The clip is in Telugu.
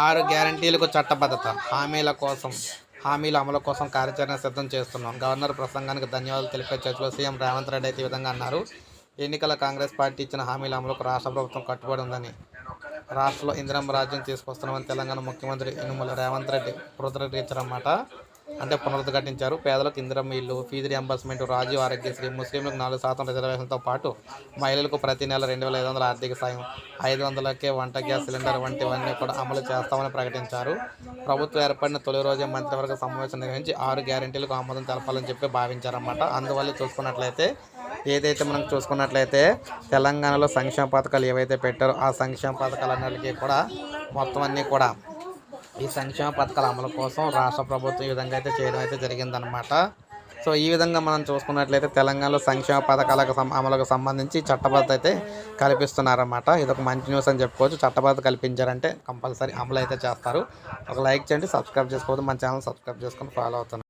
ఆరు గ్యారంటీలకు చట్టబద్ధత. హామీల కోసం హామీల అమలు కోసం కార్యాచరణ సిద్ధం చేస్తున్నాం. గవర్నర్ ప్రసంగానికి ధన్యవాదాలు తెలిపే చర్చలో సీఎం రేవంత్ రెడ్డి అయితే ఈ విధంగా అన్నారు. ఎన్నికల కాంగ్రెస్ పార్టీ ఇచ్చిన హామీల అమలుకు రాష్ట్ర ప్రభుత్వం కట్టుబడి ఉందని రాష్ట్రంలో ఇందిరమ్మ రాజ్యం తీసుకొస్తున్నామని తెలంగాణ ముఖ్యమంత్రి యనుమల రేవంత్ రెడ్డి పునరుద్ధరించారన్నమాట అంటే పునరుద్ఘాటించారు. పేదలకు ఇందిరం ఇల్లు ఫీజు రియంబర్స్మెంట్ రాజీవ్ ఆరోగ్యశ్రీ ముస్లింలకు నాలుగు శాతం రిజర్వేషన్తో పాటు మహిళలకు ప్రతి నెల రెండు వేల ఐదు వందల ఆర్థిక సాయం ఐదు వందలకే వంట గ్యాస్ సిలిండర్ వంటివన్నీ కూడా అమలు చేస్తామని ప్రకటించారు. ప్రభుత్వం ఏర్పడిన తొలి రోజే మంత్రివర్గ సమావేశం నిర్వహించి ఆరు గ్యారెంటీలకు ఆమోదం తెలపాలని చెప్పి భావించారన్నమాట. అందువల్ల చూసుకున్నట్లయితే ఏదైతే మనం చూసుకున్నట్లయితే తెలంగాణలో సంక్షేమ పథకాలు ఏవైతే పెట్టారో ఆ సంక్షేమ పథకాలన్నిటికీ కూడా మొత్తం అన్నీ కూడా ఈ సంక్షేమ పథకాల అమలు కోసం రాష్ట్ర ప్రభుత్వం ఈ విధంగా అయితే చేయడం అయితే జరిగిందనమాట సో ఈ విధంగా మనం చూసుకున్నట్లయితే తెలంగాణలో సంక్షేమ పథకాలకు అమలుకు సంబంధించి చట్టబద్ధత అయితే కల్పిస్తున్నారన్నమాట. ఇది ఒక మంచి న్యూస్ అని చెప్పుకోవచ్చు. చట్టబద్ధత కల్పించారంటే కంపల్సరీ అమలు అయితే చేస్తారు. ఒక లైక్ చేయండి సబ్స్క్రైబ్ చేసుకోవద్దు. మన ఛానల్ సబ్స్క్రైబ్ చేసుకొని ఫాలో అవుతున్నారు.